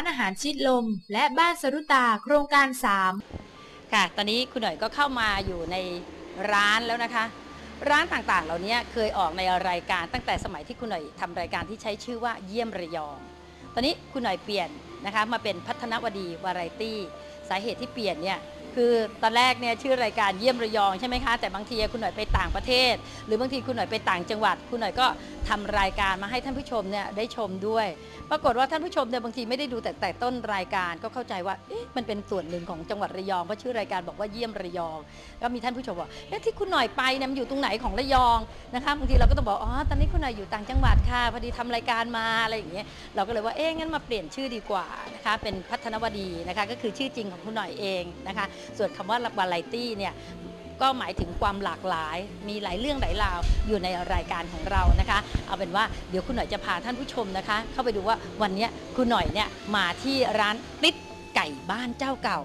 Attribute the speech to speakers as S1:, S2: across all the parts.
S1: านอาหารชิดลม และบ้านสรุตาโครงการ 3
S2: ค่ะ ตอนนี้คุณหน่อยก็เข้ามาอยู่ในร้านแล้วนะคะ ร้านต่างๆ เหล่านี้เคยออกในรายการตั้งแต่สมัยที่คุณหน่อยทำรายการที่ใช้ชื่อว่าเยี่ยมระยอง ตอนนี้คุณหน่อยเปลี่ยนนะคะมาเป็นพัฒนวดีวาไรตี้ สาเหตุที่เปลี่ยนเนี่ยคือตอนแรกเนี่ยชื่อรายการเยี่ยมระยองใช่ไหมคะแต่บางทีคุณหน่อยไปต่างประเทศ หรือบางทีคุณหน่อยไปต่างจังหวัด คุณหน่อยก็ทำรายการมาให้ท่านผู้ชมเนี่ยได้ชมด้วย ปรากฏว่าท่านผู้ชมเนี่ยบางทีไม่ได้ดูแต่แต่ต้นรายการก็เข้าใจว่ามันเป็นส่วนหนึ่งของจังหวัดระยองเพราะชื่อรายการบอกว่าเยี่ยมระยอง ก็มีท่านผู้ชมบอกเอ๊ะที่คุณหน่อยไปเนี่ยมันอยู่ตรงไหนของระยองนะคะบางทีเราก็ต้องบอกอ๋อตอนนี้คุณหน่อยอยู่ต่างจังหวัดค่ะพอดีทำรายการมาอะไรอย่างเงี้ยเราก็เลยว่าเอ๊ะงั้นมาเปลี่ยนชื่อดีกว่านะคะเป็นพัฒนวดีนะคะก็คือชื่อจริงของคุณหน่อยเองนะคะส่วนคำว่าวาไรตี้เนี่ย ก็หมายถึงความหลากหลาย มีหลายเรื่องหลายราวอยู่ในรายการของเรานะคะ เอาเป็นว่าเดี๋ยวคุณหน่อยจะพาท่านผู้ชมนะคะ เข้าไปดูว่าวันนี้คุณหน่อยเนี่ยมาที่ร้านติ๊ดไก่บ้านเจ้าเก่า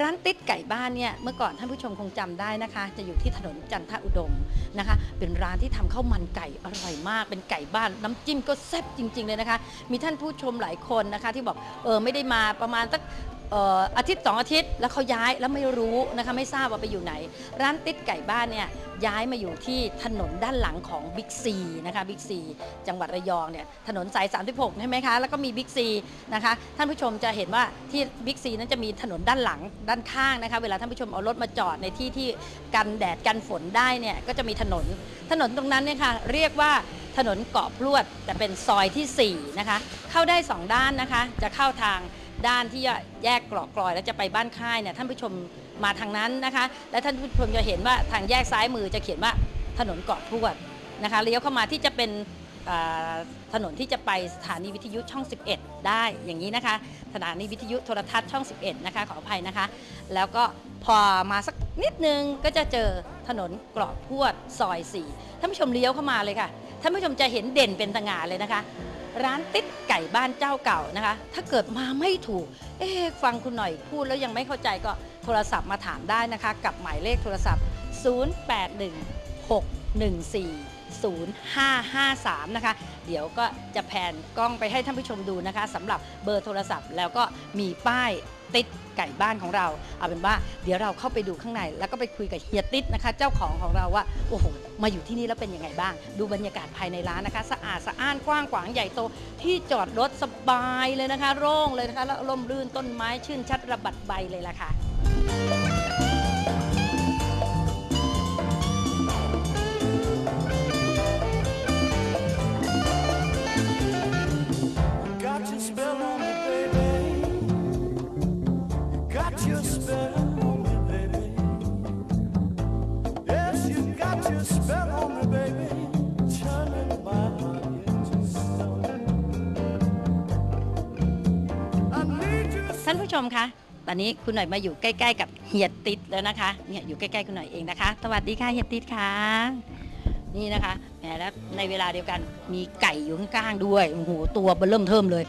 S2: ร้านติ๊ดไก่บ้านเนี่ยเมื่อก่อนท่านผู้ชมคงจำได้นะคะ จะอยู่ที่ถนนจันทอุดมนะคะ เป็นร้านที่ทำข้าวมันไก่อร่อยมาก เป็นไก่บ้านน้ำจิ้มก็แซ่บจริง ๆ เลยนะคะ มีท่านผู้ชมหลายคนนะคะ ที่บอกเออไม่ได้มาประมาณสัก อาทิตย์สองอาทิตย์แล้วเขาย้ายแล้วไม่รู้นะคะไม่ทราบว่าไปอยู่ไหน ร้านติ๊ดไก่บ้านเนี่ยย้ายมาอยู่ที่ถนนด้านหลังของบิ๊กซีนะคะบิ๊กซีจังหวัดระยองเนี่ยถนนสาย 36 ใช่ไหมคะ แล้วก็มีบิ๊กซีนะคะท่านผู้ชมจะเห็นว่าที่บิ๊กซีนั้นจะมีถนนด้านหลังด้านข้างนะคะเวลาท่านผู้ชมเอารถมาจอดในที่ที่กันแดดกันฝนได้เนี่ยก็จะมีถนนถนนตรงนั้นเนี่ยค่ะเรียกว่าถนนเกาะพลวดแต่เป็นซอยทีสี่4นะคะเข้าได้ 2 ด้านนะคะจะเข้าทาง ด้านที่แยกกรอกกลอย แล้วจะไปบ้านค่ายเนี่ยท่านผู้ชมมาทางนั้นนะคะ และท่านผู้ชมจะเห็นว่าทางแยกซ้ายมือจะเขียนว่าถนนเกาะพวดนะคะเลี้ยวเข้ามาที่จะเป็นถนนที่จะไปสถานีวิทยุช่อง 11 ได้อย่างนี้นะคะ สถานีวิทยุโทรทัศน์ช่อง 11 นะคะขออภัยนะคะ แล้วก็พอมาสักนิดนึงก็จะเจอถนนเกราะพวดซอย 4 ท่านผู้ชมเลี้ยวเข้ามาเลยค่ะ ท่านผู้ชมจะเห็นเด่นเป็นตง่าเลยนะคะ ร้านติ๊ดไก่บ้านเจ้าเก่านะคะ ถ้าเกิดมาไม่ถูก เอ๊ฟังคุณหน่อยพูดแล้วยังไม่เข้าใจก็โทรศัพท์มาถามได้นะคะ กับหมายเลขโทรศัพท์ 081614 0553 นะคะ เดี๋ยวก็จะแผนกล้องไปให้ท่านผู้ชมดูนะคะสำหรับเบอร์โทรศัพท์ แล้วก็มีป้ายติดไก่บ้านของเรา เอาเป็นว่าเดี๋ยวเราเข้าไปดูข้างใน แล้วก็ไปคุยกับเฮียติดนะคะ เจ้าของของเราว่าโอ้โหมาอยู่ที่นี่แล้วเป็นยังไงบ้าง ดูบรรยากาศภายในร้านนะคะ สะอาดสะอ้านกว้างขวางใหญ่โตที่จอดรถสบายเลยนะคะ โล่งเลยนะคะแล้วร่มรื่นต้นไม้ชื่นชัดระบัดใบเลยล่ะค่ะ ท่านผู้ชมคะ ตอนนี้คุณหน่อยมาอยู่ใกล้ ๆ กับเฮียติดแล้วนะคะ เนี่ยอยู่ใกล้ ๆ คุณหน่อยเองนะคะ สวัสดีค่ะเฮียติดค่ะ นี่นะคะแหมแล้วในเวลาเดียวกันมีไก่อยู่ข้างๆด้วยโอ้โหตัวเบิ่มเทิมเลย